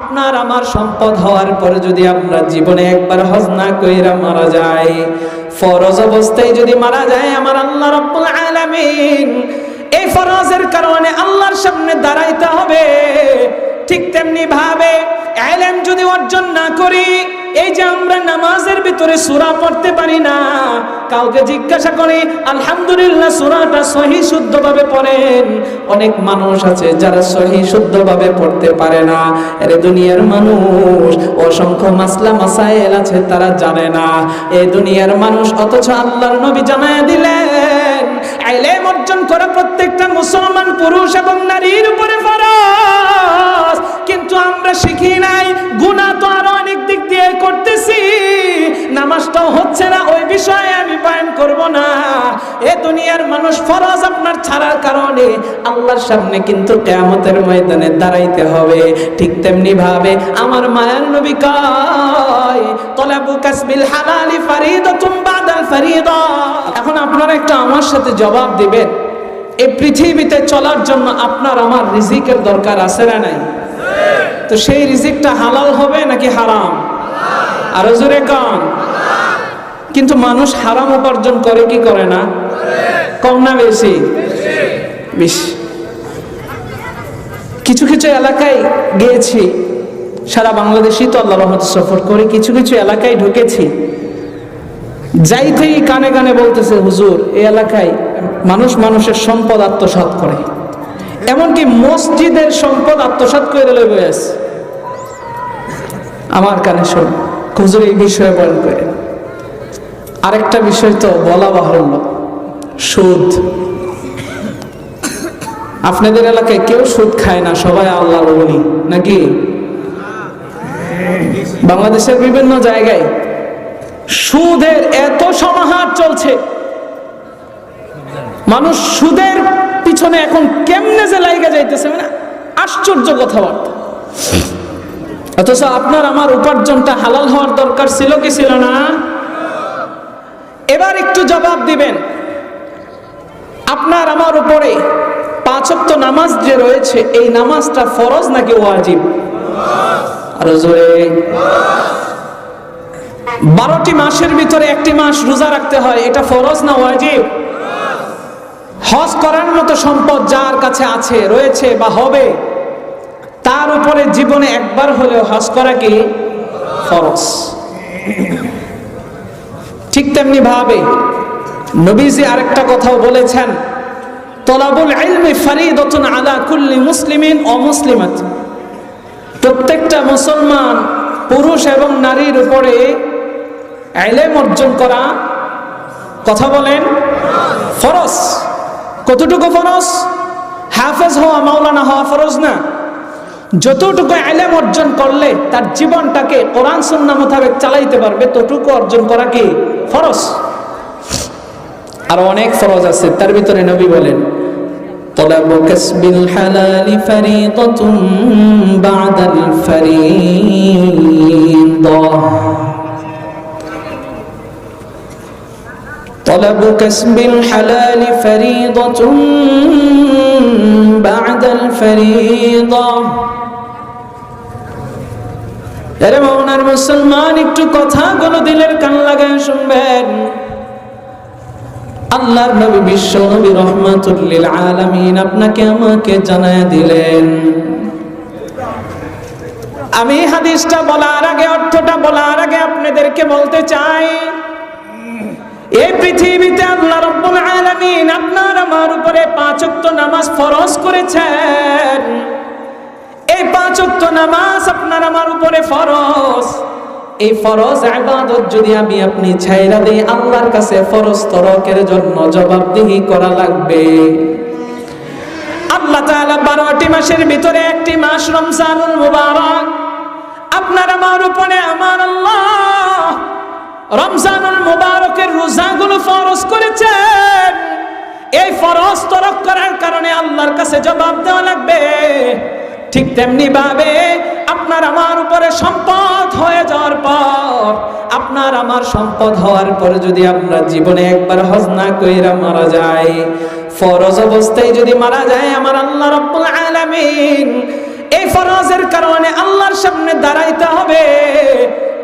আপনার আমার সম্পদ হওয়ার পরে যদি আপনার জীবনে একবার হজ না কইরা মারা যায় ফরজ অবস্থায় যদি মারা যায় আমার আল্লাহ রব্বুল আলামিন, এই ফরজের কারণে আল্লাহর সামনে দাঁড়াইতে হবে। ঠিক তেমনি ভাবে এলেম যদি অর্জন না করি এই যে আমরা নামাজের ভিতরে সুরা পড়তে পারি না, কাউকে জিজ্ঞাসা করি, আলহামদুলিল্লাহ, সুরাটা সহি শুদ্ধভাবে পড়েন। অনেক মানুষ আছে যারা সহি শুদ্ধভাবে পড়তে পারে না। এরে দুনিয়ার মানুষ, অসংখ্য মাসলা মাসাইল আছে তারা জানে না। এ দুনিয়ার মানুষ, অথচ আল্লাহর নবী জানায় দিলেন ইলম অর্জন করা প্রত্যেকটা মুসলমান পুরুষ এবং নারীর উপরে কিন্তু আমরা শিখি নাই, গুনাহ তো আরও অনেক দিক দিয়ে করতেছি। নামাজটাও হচ্ছে না, ওই বিষয়ে আমি করব না। এ দুনিয়ার মানুষ ফরজ আপনার ছাড়ার কারণে আল্লাহর সামনে কিন্তু কিয়ামতের ময়দানে দাঁড়াইতে হবে। ঠিক তেমনি ভাবে আমার মায়ার নবী কয়, তলাবু কাসবিল হালালি ফারিদা এখন আপনারা একটু আমার সাথে জবাব দিবেন, এই পৃথিবীতে চলার জন্য আপনার আমার রিজিকের দরকার আছে না নাই? তো সেই রিজিকটা হালাল হবে নাকি হারাম? আরও জোরে কম কিন্তু মানুষ হারাম উপার্জন করে কি করে না? কম না বেশি? বেশি। কিছু কিছু এলাকায় গিয়েছি, সারা বাংলাদেশই তো আল্লাহ সফর করে, কিছু কিছু এলাকায় ঢুকেছি। যাইতেই কানে কানে বলতেছে, হুজুর, এই এলাকায় মানুষ মানুষের সম্পদ আত্মসাৎ করে। এমনকি মসজিদের সম্পদ আত্মসাৎ করে আছে আমার কানে শোন, হুজুর এই বিষয়ে বলেন করে আরেকটা বিষয় তো বলা বাহুল্য, সুদ। আপনাদের এলাকায় কেউ সুদ খায় না, সবাই আল্লাহর বলি নাকি? বাংলাদেশের বিভিন্ন জায়গায় সুদের এত সমাহার চলছে। মানুষ সুদের পিছনে এখন কেমনে যে লাইগা যাইতেছে মানে আশ্চর্য কথাবার্তা। অথচ আপনার আমার উপার্জনটা হালাল হওয়ার দরকার ছিল কি ছিল না? এবার একটু জবাব দিবেন। আপনার আমার উপরে পাঁচক্ত নামাজ যে রয়েছে, এই নামাজটা ফরজ নাকি ওয়াজিব? আরও জোরে। বারোটি মাসের ভিতরে একটি মাস রোজা রাখতে হয়, এটা ফরজ না ওয়াজিব? হজ করার মতো সম্পদ যার কাছে আছে, রয়েছে বা হবে, তার উপরে জীবনে একবার হলেও হজ করা কি? ফরজ। ঠিক তেমনি ভাবে নবীজি আরেকটা কথাও বলেছেন, তলাবুল ইলমি ফারিদাতুন আলা কুল্লি মুসলিমিন ও মুসলিমাত। প্রত্যেকটা মুসলমান পুরুষ এবং নারীর উপরে এলেম অর্জন করা কথা বলেন ফরজ কতটুকু ফরজ হাফেজ হওয়া মাওলানা হওয়া ফরজ না যতটুকু এলেম অর্জন করলে তার জীবনটাকে কোরআন সুন্না মোতাবেক চালাইতে পারবে ততটুকু অর্জন করা কি ফরজ আর অনেক ফরজ আছে তার ভিতরে নবী বলেন طلب كسب الحلال فريضة بعد الفريضة طلب كسب الحلال فريضة بعد الفريضة আরে মৌনার মুসলমান একটু কথাগুলো দিলের কান লাগায় শুনবেন আল্লাহর নবী বিশ্ব নবী রহমাতুল্লিল আলামিন আপনাকে আমাকে জানায় দিলেন আমি হাদিসটা বলার আগে অর্থটা বলার আগে আপনাদেরকে বলতে চাই এই পৃথিবীতে আল্লাহ রব্বুল আলামিন আপনার আমার উপরে পাঁচ ওয়াক্ত নামাজ ফরজ করেছেন। এই পাঁচ ওয়াক্ত নামাজ আপনার আমার উপরে ফরজ। এই ফরজ ইবাদত যদি আমি আপনি ছাইরা দেই, আল্লাহর কাছে ফরজ তরকের জন্য জবাবদিহি করা লাগবে। আল্লাহ তাআলা 12টি মাসের ভিতরে একটি মাস রমজানুল মুবারক। আপনার আমার উপরে আমার আল্লাহ রমজানুল মুবারকের রোজাগুলো ফরজ করেছেন এই ফরজ তরক করার কারণে আল্লাহর কাছে জবাব দেওয়া লাগবে। ঠিক তেমনি ভাবে আপনার আমার উপরে সম্পদ হয়ে যাওয়ার পর, আপনার আমার সম্পদ হওয়ার পরে যদি আমরা জীবনে একবার হজ না কইরা মারা যায় ফরজ অবস্থায় যদি মারা যায় আমার আল্লাহ রব্বুল আলামিন, এই ফরজের কারণে আল্লাহর সামনে দাঁড়াইতে হবে।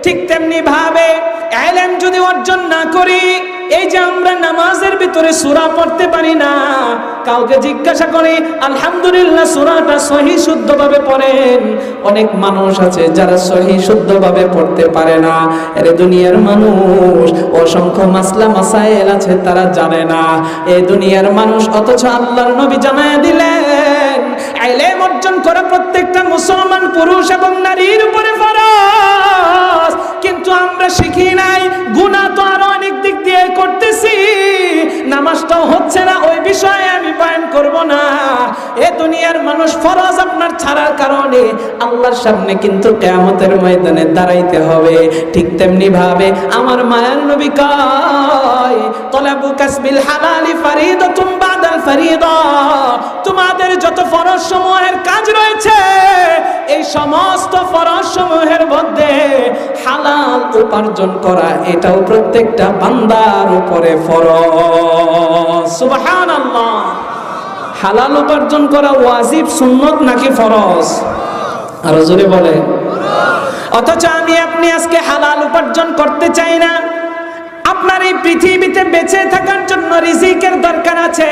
ঠিক তেমনি ভাবে এলেম যদি অর্জন না করি, এই যে আমরা নামাজের ভিতরে সূরা পড়তে পারি না, কাউকে জিজ্ঞাসা করে, আলহামদুলিল্লাহ, সুরাটা সহি শুদ্ধভাবে পড়েন। অনেক মানুষ আছে যারা সহি শুদ্ধভাবে পড়তে পারে না। এরে দুনিয়ার মানুষ, অসংখ্য মাসলা মাসাইল আছে তারা জানে না। এ দুনিয়ার মানুষ, অথচ আল্লাহর নবী জানায় দিলেন ইলম অর্জন করা প্রত্যেকটা মুসলমান পুরুষ এবং নারীর উপরে ফরজ। কিন্তু আমরা শিখি নাই, গুনাহ তো আরও অনেক দিক দিয়ে করতেছি। নামাজটাও হচ্ছে না, ওই বিষয়ে আমি বয়ান করব না। এ দুনিয়ার মানুষ ফরজ আপনার ছাড়ার কারণে আল্লাহর সামনে কিন্তু কিয়ামতের ময়দানে দাঁড়াইতে হবে। ঠিক তেমনি ভাবে আমার মায়ার নবী কয়, তলাবু কাসবিল হালালি ফারিদাতুম বাদাল ফারিদা। তোমাদের যত ফরজ সমূহের কাজ রয়েছে। এই সমস্ত ফরজ সমূহের মধ্যে হালাল উপার্জন করা, এটাও প্রত্যেকটা বান্দার উপরে ফরজ। সুবহানাল্লাহ। হালাল উপার্জন করা ওয়াজিব, সুন্নত নাকি ফরজ? আরও জোরে বলে। অথচ আমি, আপনি আজকে হালাল উপার্জন করতে চাই না। আপনার এই পৃথিবীতে বেঁচে থাকার জন্য রিজিকের দরকার আছে।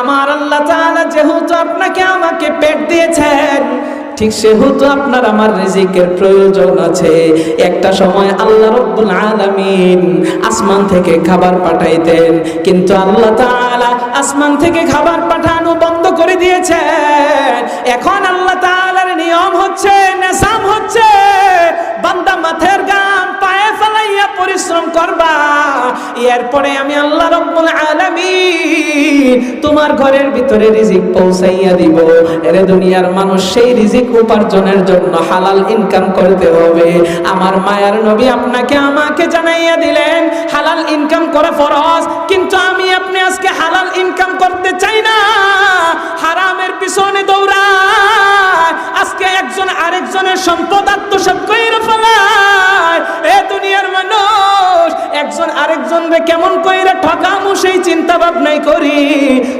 আমার আল্লাহ তাআলা যেহেতু আপনাকে আমাকে পেট দিয়েছেন, ঠিক সেহেতু আপনার আমার রিজিকের প্রয়োজন আছে। একটা সময় আল্লাহ রব্বুল আলামিন আসমান থেকে খাবার পাঠাইতেন, কিন্তু আল্লাহ তাআলা আসমান থেকে খাবার পাঠানো বন্ধ করে দিয়েছেন। এখন আল্লাহ করবা? এরপরে আমি আল্লাহ রব্বুল আলামিন তোমার ঘরের ভিতরে রিজিক পৌঁছাইয়া দিব। দুনিয়ার মানুষ সেই রিজিক উপার্জনের জন্য হালাল ইনকাম করতে হবে। আমার মায়ার নবী আপনাকে আমাকে জানাইয়া দিলেন, হালাল ইনকাম করা ফরজ, কিন্তু আমি আপনি আজকে হালাল ইনকাম করতে চাই না। হারামের পিছনে আজকে একজন আরেকজনের সম্পদ আত্মসাৎ কইরা ফেলায়। এ দুনিয়ার মানুষ, একজন আরেকজনকে কেমন কইরা ঠকামু সেই চিন্তা ভাবনাই করি।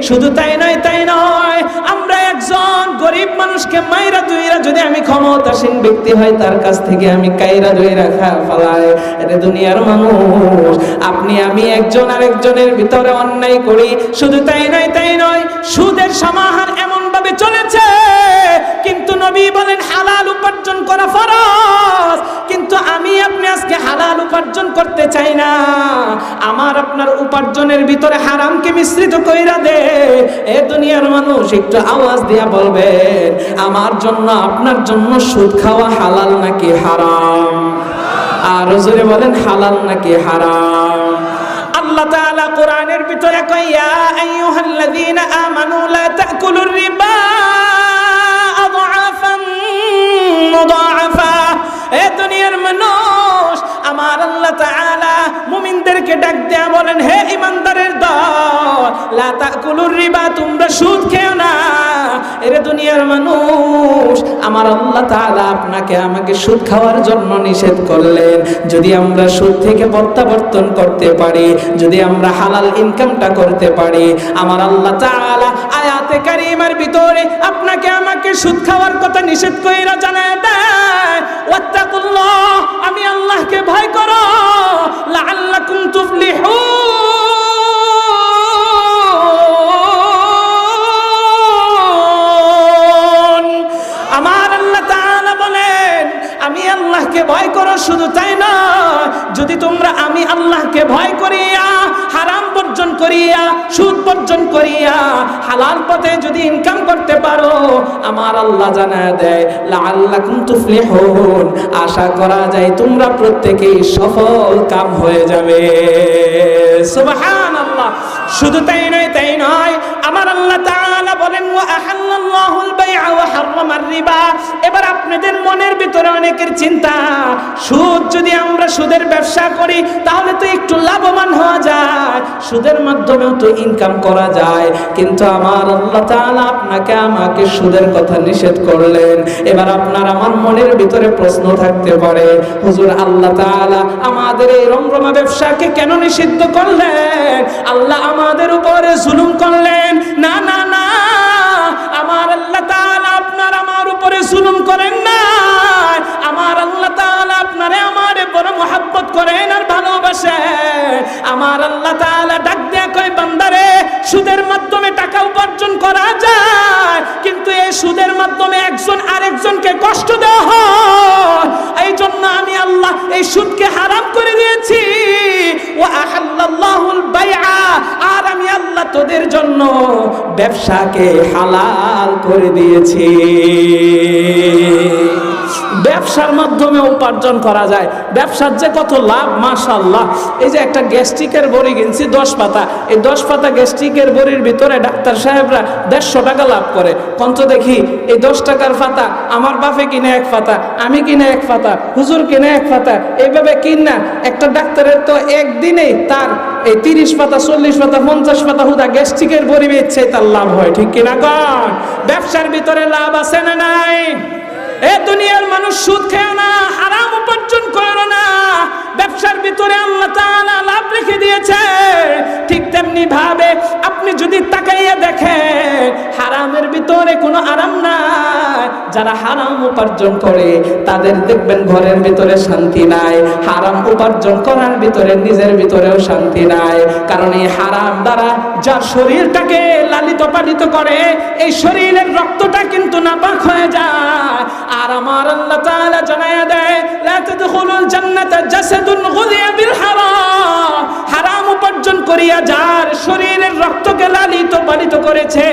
শুধু তাই নয় তাই নয়, আমরা একজন গরিব মানুষকে মাইরা দুইরা যদি আমি ক্ষমতাসীন ব্যক্তি হয় তার কাছ থেকে আমি কাইরা দুইরা খা ফেলাই এটা দুনিয়ার মানুষ, আপনি, আমি একজন আরেকজনের ভিতরে অন্যায় করি। শুধু তাই নয় তাই নয়, সুদের সমাহার এমন ভাবে চলেছে নবী বলেন, হালাল উপার্জন করা ফরজ। কিন্তু আমি আপনি আজকে হালাল উপার্জন করতে চাই না। আমার আপনার উপার্জনের ভিতরে হারামকে মিশ্রিত কইরা দে। এ দুনিয়ার মানুষ একটু আওয়াজ দিয়া বলবেন, আমার জন্য, আপনার জন্য সুদ খাওয়া হালাল নাকি হারাম? আর জোরে বলেন, হালাল নাকি হারাম? আল্লাহ তাআলা কোরআনের ভিতরে কয়, ইয়া আইয়ুহাল্লাযীনা আমানু লা তাকুলুর রিবা। أضعافا مضاعفا. এ দুনিয়ার মানুষ, আমার আল্লাহ তাআলা মুমিনদেরকে ডাক দেয়া বলেন, হে দল, লা তাকুলুর রিবা, তোমরা সুদ খেও না। এরে দুনিয়ার মানুষ, আমার আল্লাহ তাআলা আপনাকে আমাকে সুদ খাওয়ার নিষেধ করলেন। যদি আমরা সুদ থেকে প্রত্যাবর্তন করতে পারি, যদি আমরা হালাল ইনকামটা করতে পারি, আমার আল্লাহ তাআলা আয়াতে কারিমার ভিতরে আপনাকে আমাকে সুদ খাওয়ার কথা নিষেধ কইরা জানায় দেয়। আমি আল্লাহকে ভয় করো। লাআল্লাকুম তুফলিহুন। আল্লাহকে ভয় করো, শুধু তাই না, যদি তোমরা আমি আল্লাহকে ভয় করিয়া, হারাম বর্জন করিয়া, সুদ বর্জন করিয়া, হালাল পথে যদি ইনকাম করতে পারো, আমার আল্লাহ জানা দেয়, লাআল্লাকুম তুফলিহুন। আশা করা যায় তোমরা প্রত্যেকেই সফল কাম হয়ে যাবে। সুবহানাল্লাহ। শুধু তাই নয় তাই নয়। আমার আল্লাহ তাআলা বলেন, ওয়া আহাল্লাল্লাহুল বাইআ ওয়া হাররামার রিবা। এবার আপনাদের মনের ভিতরে অনেকের চিন্তা, সুদ যদি আমরা সুদের ব্যবসা করি, তাহলে তো একটু লাভবান হওয়া যায়। সুদের মাধ্যমেও তো ইনকাম করা যায়। কিন্তু আমার আল্লাহ তাআলা আপনাকে আমাকে সুদের কথা নিষেধ করলেন। এবার আপনার আমার মনের ভিতরে প্রশ্ন থাকতে পারে, হুজুর, আল্লাহ তাআলা আমাদের এই রমরমা ব্যবসাকে কেন নিষিদ্ধ করলেন? আল্লাহ আমাদের উপরে জুলুম করলেন। না না না, আমার আল্লাহ তাআলা আপনার আমার উপরে জুলুম করেন না আমার আল্লাহ তাআলা আপনারে আমারে বড় মোহাব্বত করেন আর ভালোবাসেন। আমার আল্লাহ তাআলা ডাক দেয়া কয়, বান্দারে, সুদের মাধ্যমে করা যায়। কিন্তু এই সুদের মাধ্যমে একজন আরেকজনকে কষ্ট দেওয়া হয়। এই জন্য আমি আল্লাহ এই সুদকে হারাম করে দিয়েছি। ও আহাল্লাল্লাহুল বাইআ, আর আমি আল্লাহ তোদের জন্য ব্যবসাকে হালাল করে দিয়েছি। ব্যবসার মাধ্যমে উপার্জন করা যায়। ব্যবসার যে কত লাভ মাশাল্লাহ এই যে একটা গ্যাস্ট্রিকের বড়ি কিনছি, দশ পাতা। এই দশ পাতা গ্যাস্ট্রিকের বড়ির ভিতরে ডাক্তার সাহেবরা দেড়শো টাকা লাভ করে। কন্ত দেখি, এই দশ টাকার পাতা, আমার বাপে কিনে এক পাতা, আমি কিনে এক পাতা, হুজুর কিনে এক পাতা, এইভাবে কিন না। একটা ডাক্তারের তো একদিনেই তার এই তিরিশ পাতা, চল্লিশ পাতা, পঞ্চাশ পাতা হুদা গ্যাস্ট্রিকের বড়ি বেচছে, তার লাভ হয়। ঠিক কিনা কন? ব্যবসার ভিতরে লাভ আছে না নাই? এ দুনিয়ার মানুষ সুদ খেও না, হারাম উপার্জন করো না। ব্যবসার ভিতরে আল্লাহ তাআলা লাভ রেখে দিয়েছে। ঠিক তেমনি ভাবে আপনি যদি তাকাইয়া দেখেন, হারামের ভিতরে কোনো আরাম নাই। যারা হারাম উপার্জন করে, তাদের দেখবেন ঘরের ভিতরে শান্তি নাই। হারাম উপার্জন করার ভিতরে নিজের ভিতরেও শান্তি নাই। কারণ এই হারাম দ্বারা যার শরীরটাকে লালিত পালিত করে, এই শরীরের রক্তটা কিন্তু নাপাক হয়ে যায়। আর আমার আল্লাহ তাআলা জানায়া দেয়, লা তাদখুলুল জান্নাতা জাসাদুন গুযিয়া বিল হারাম। হারাম উপার্জন করিয়া যার শরীরের রক্তকে লালিত পালিত করেছে,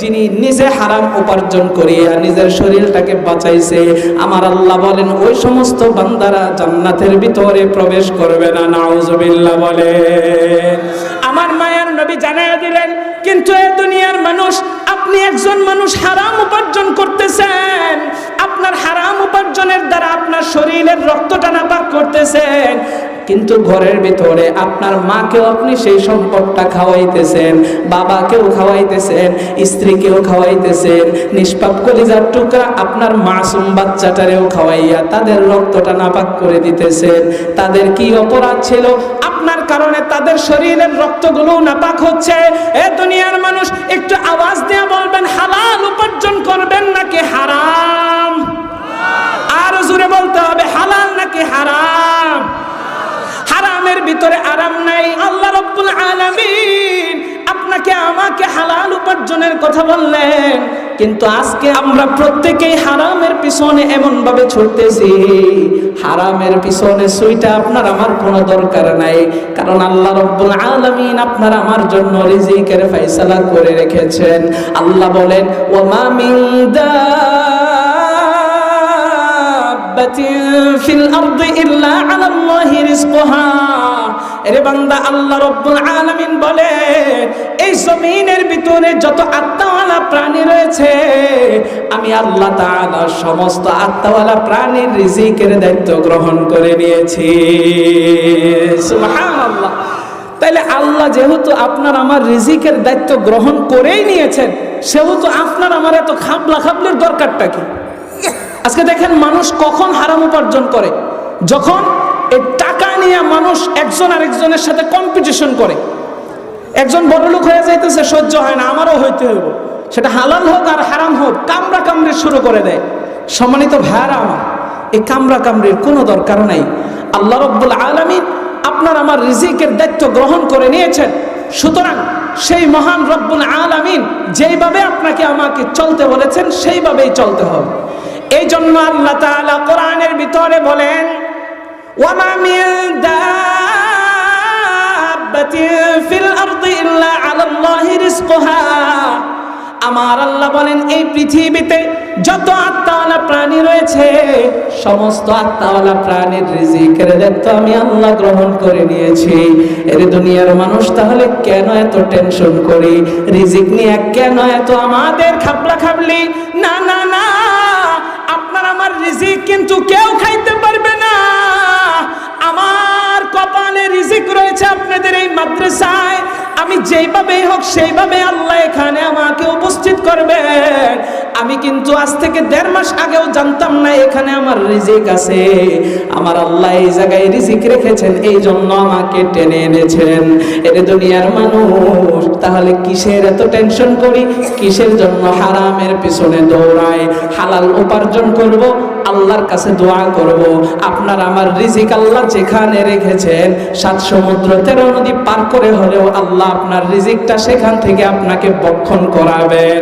যিনি নিজে হারাম উপার্জন করিয়া নিজের শরীরটাকে বাঁচাইছে। আমার আল্লাহ বলেন, ওই সমস্ত বান্দারা জান্নাতের ভিতরে প্রবেশ করবে না। নাউজুবিল্লাহ বলে। আমার মায়ের নবী জানায়া দিলেন, কিন্তু এ দুনিয়ার মানুষ আপনি একজন মানুষ হারাম উপার্জন করতেছেন। আপনার হারাম উপার্জনের দ্বারা আপনার শরীরের রক্তটা নাপাক করতেছেন। কিন্তু ঘরের ভিতরে আপনার মাকেও আপনি সেই সম্পদটা খাওয়াইতেছেন, বাবাকেও খাওয়াইতেছেন, স্ত্রীকেও খাওয়াইতেছেন, নিষ্পাপ কলিজার টুকরা আপনার মাসুম বাচ্চাটারেও খাওয়াইয়া তাদের রক্তটা নাপাক করে দিতেছেন। তাদের কি অপরাধ ছিল? আপনার কারণে তাদের শরীরের রক্তগুলো নাপাক হচ্ছে। এ দুনিয়ার মানুষ, একটু আওয়াজ দিয়ে বলবেন, হালাল উপার্জন করবেন নাকি হারাম? আর জোরে বলতে হবে, হালাল নাকি হারাম? হারামের ভিতরে আরাম নাই। আল্লাহ রব্বুল আলামিন আপনাকে, আমাকে হালাল উপার্জনের কথা বললেন। কিন্তু আজকে আমরা প্রত্যেকেই হারামের পিছনে এমন ভাবে ছুটতেছি। হারামের পিছনে সুইটা আপনার আমার কোনো দরকার নাই। কারণ আল্লাহ রব্বুল আলামিন আপনার আমার জন্য রিজিকের ফয়সালা করে রেখেছেন। আল্লাহ বলেন ওমা মিন এই ভিতরে যত প্রাণী রয়েছে, আমি আল্লাহ সমস্ত আত্মাওয়ালা প্রাণীর রিজিকের দায়িত্ব গ্রহণ করে নিয়েছি। সুবহানাল্লাহ। তাইলে আল্লাহ যেহেতু আপনার আমার রিজিকের দায়িত্ব গ্রহণ করেই নিয়েছেন, সেহেতু আপনার আমার এত খাবলা খাবলের দরকারটা কি? আজকে দেখেন মানুষ কখন হারাম উপার্জন করে? যখন এই টাকা নিয়ে মানুষ একজন আরেকজনের সাথে কম্পিটিশন করে। একজন বড় লোক হয়ে যাইতেছে, সহ্য হয় না, আমারও হইতে হইব। সেটা হালাল হোক আর হারাম হোক, কামড়া কামড়ি শুরু করে দেয়। সম্মানিত ভাইয়ারা আমার, এই কামড়া কামড়ির কোনো দরকার নাই। আল্লাহ রব্বুল আলমিন আপনার আমার রিজিকের দায়িত্ব গ্রহণ করে নিয়েছেন। সুতরাং সেই মহান রব্বুল আলামিন যেইভাবে আপনাকে আমাকে চলতে বলেছেন, সেইভাবেই চলতে হবে। এই জন্য আল্লাহ তাআলা কোরআনের ভিতরে বলেন, ওয়ামা মিন দাব্বাতিন ফিল আরদি ইল্লা আমার আল্লাহ বলেন, এই পৃথিবীতে যত আত্মাওয়ালা প্রাণী রয়েছে, সমস্ত আত্মাওয়ালা প্রাণীর রিজিকের দায়িত্ব আমি আল্লাহ গ্রহণ করে নিয়েছি। এর দুনিয়ার মানুষ তাহলে কেন এত টেনশন করি? রিজিক নিয়ে কেন এত আমাদের খাবলা খাবলি না না না। রিজিক কিন্তু কেউ খাইতে পারবে না। আমার কপালে রিজিক রয়েছে আপনাদের এই মাদ্রাসায়। আমি যেইভাবে হোক সেইভাবে আল্লাহ এখানে আমাকে উপস্থিত করবেন। আমি কিন্তু আজ থেকে দেড় মাস আগেও জানতাম না এখানে আমার রিজিক আছে। আমার আল্লাহ এই জায়গায় রিজিক রেখেছেন, এই জন্য আমাকে টেনে এনেছেন। এর দুনিয়ার মানুষ, তাহলে কিসের এত টেনশন করি? কিসের জন্য হারামের পিছনে দৌড়ায়? হালাল উপার্জন করব? আল্লাহর কাছে দোয়া করব। আপনার আমার রিজিক আল্লাহ যেখানে রেখেছেন, সাত সমুদ্র, তেরো নদী পার করে হলেও আল্লাহ আপনার রিজিকটা সেখান থেকে আপনাকে বক্ষণ করাবেন।